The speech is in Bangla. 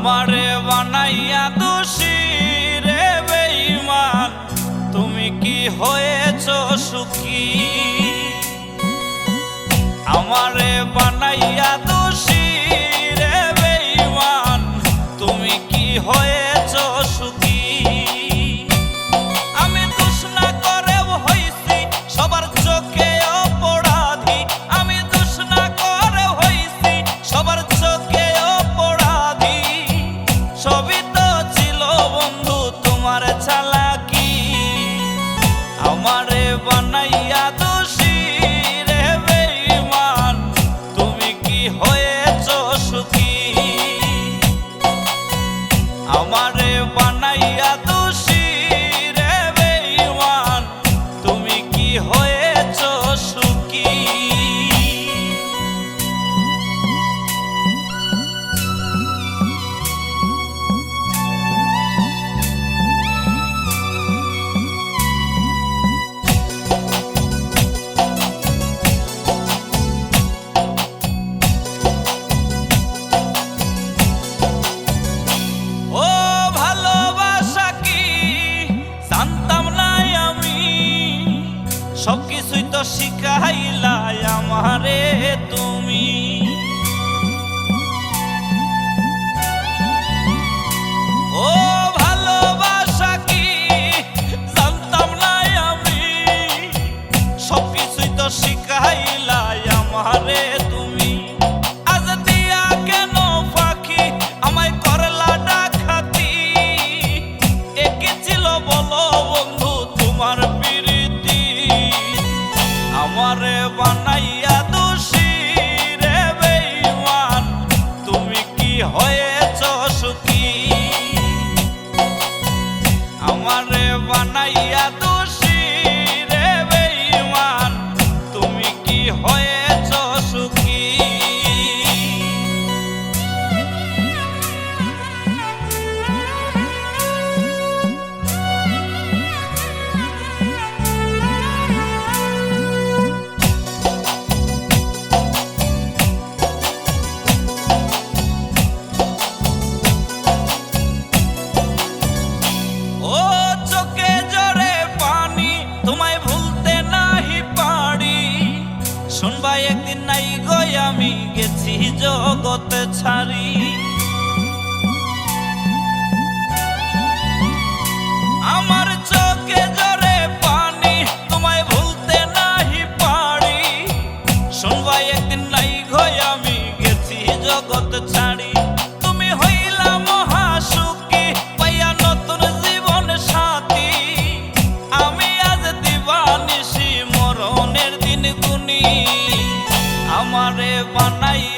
আমারে বানাইয়া দোষী রে বেইমান তুমি কি হয়েছ সুখী? আমারে বানাইয়া আমারে বানাইয়া দোষ শিখাইলা। rebanaya tu জগতে ছাড়ি। আমার চোখে জরে পানি, তোমায় ভুলতে নাহি পারি। শুনবা, একদিন নাই ঘই আমি গেছি জগত ছাড়ি। তুমি হইলা জীবন সাথী। আমি আজ মরণের দিন আমারে বানাই